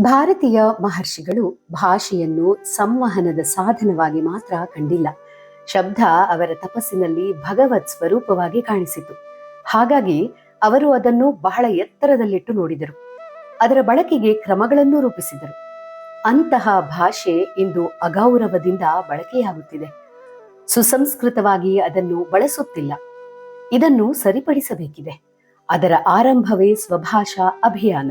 ಭಾರತೀಯ ಮಹರ್ಷಿಗಳು ಭಾಷೆಯನ್ನು ಸಂವಹನದ ಸಾಧನವಾಗಿ ಮಾತ್ರ ಕಂಡಿಲ್ಲ. ಶಬ್ದ ಅವರ ತಪಸ್ಸಿನಲ್ಲಿ ಭಗವತ್ ಸ್ವರೂಪವಾಗಿ ಕಾಣಿಸಿತು. ಹಾಗಾಗಿ ಅವರು ಅದನ್ನು ಬಹಳ ಎತ್ತರದಲ್ಲಿಟ್ಟು ನೋಡಿದರು. ಅದರ ಬಳಕೆಗೆ ಕ್ರಮಗಳನ್ನು ರೂಪಿಸಿದರು. ಅಂತಹ ಭಾಷೆ ಇಂದು ಅಗೌರವದಿಂದ ಬಳಕೆಯಾಗುತ್ತಿದೆ. ಸುಸಂಸ್ಕೃತವಾಗಿ ಅದನ್ನು ಬಳಸುತ್ತಿಲ್ಲ. ಇದನ್ನು ಸರಿಪಡಿಸಬೇಕಿದೆ. ಅದರ ಆರಂಭವೇ ಸ್ವಭಾಷಾ ಅಭಿಯಾನ.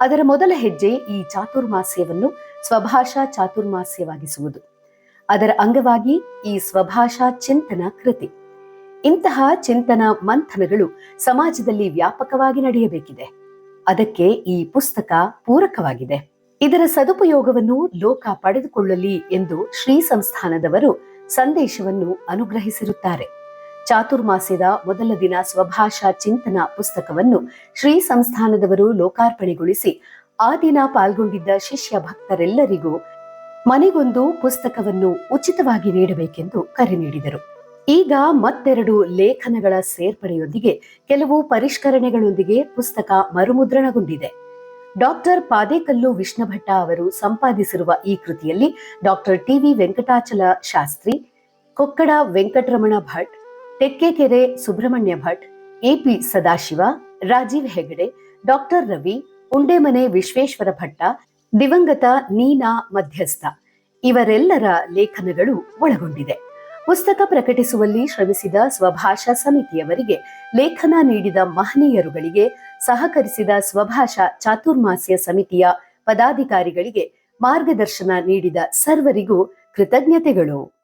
ಅದರ ಮೊದಲ ಹೆಜ್ಜೆ ಈ ಚಾತುರ್ಮಾಸ್ಯವನ್ನು ಸ್ವಭಾಷಾ ಚಾತುರ್ಮಾಸ್ಯವಾಗಿಸುವುದು. ಅದರ ಅಂಗವಾಗಿ ಈ ಸ್ವಭಾಷಾ ಚಿಂತನ ಕೃತಿ. ಇಂತಹ ಚಿಂತನ ಮಂಥನಗಳು ಸಮಾಜದಲ್ಲಿ ವ್ಯಾಪಕವಾಗಿ ನಡೆಯಬೇಕಿದೆ. ಅದಕ್ಕೆ ಈ ಪುಸ್ತಕ ಪೂರಕವಾಗಿದೆ. ಇದರ ಸದುಪಯೋಗವನ್ನು ಲೋಕ ಪಡೆದುಕೊಳ್ಳಲಿ ಎಂದು ಶ್ರೀ ಸಂಸ್ಥಾನದವರು ಸಂದೇಶವನ್ನು ಅನುಗ್ರಹಿಸಿರುತ್ತಾರೆ. ಚಾತುರ್ಮಾಸ್ಯದ ಮೊದಲ ದಿನ ಸ್ವಭಾಷಾ ಚಿಂತನ ಪುಸ್ತಕವನ್ನು ಶ್ರೀ ಸಂಸ್ಥಾನದವರು ಲೋಕಾರ್ಪಣೆಗೊಳಿಸಿ, ಆ ದಿನ ಪಾಲ್ಗೊಂಡಿದ್ದ ಶಿಷ್ಯ ಭಕ್ತರೆಲ್ಲರಿಗೂ ಮನೆಗೊಂದು ಪುಸ್ತಕವನ್ನು ಉಚಿತವಾಗಿ ನೀಡಬೇಕೆಂದು ಕರೆ ನೀಡಿದರು. ಈಗ ಮತ್ತೆರಡು ಲೇಖನಗಳ ಸೇರ್ಪಡೆಯೊಂದಿಗೆ ಕೆಲವು ಪರಿಷ್ಕರಣೆಗಳೊಂದಿಗೆ ಪುಸ್ತಕ ಮರುಮುದ್ರಣಗೊಂಡಿದೆ. ಡಾಕ್ಟರ್ ಪಾದೇಕಲ್ಲು ವಿಷ್ಣುಭಟ್ಟ ಅವರು ಸಂಪಾದಿಸಿರುವ ಈ ಕೃತಿಯಲ್ಲಿ doctor TV Venkatachala Shastri, Kokkada Venkataramana Bhat Tekkekere Subrahmanya Bhat, A P Sadashiva, Rajeev Hegde, doctor Ravi, Undemane Vishweshwara Bhatta, ದಿವಂಗತ ನೀನಾ ಮಧ್ಯಸ್ಥ. ಇವರೆಲ್ಲರ ಲೇಖನಗಳು ಒಳಗೊಂಡಿದೆ. ಪುಸ್ತಕ ಪ್ರಕಟಿಸುವಲ್ಲಿ ಶ್ರಮಿಸಿದ ಸ್ವಭಾಷಾ ಸಮಿತಿಯವರಿಗೆ ಲೇಖನ ನೀಡಿದ ಮಹನೀಯರುಗಳಿಗೆ, ಸಹಕರಿಸಿದ ಸ್ವಭಾಷಾ ಚಾತುರ್ಮಾಸ್ಯ ಸಮಿತಿಯ ಪದಾಧಿಕಾರಿಗಳಿಗೆ ಮಾರ್ಗದರ್ಶನ ನೀಡಿದ ಸರ್ವರಿಗೂ ಕೃತಜ್ಞತೆಗಳು.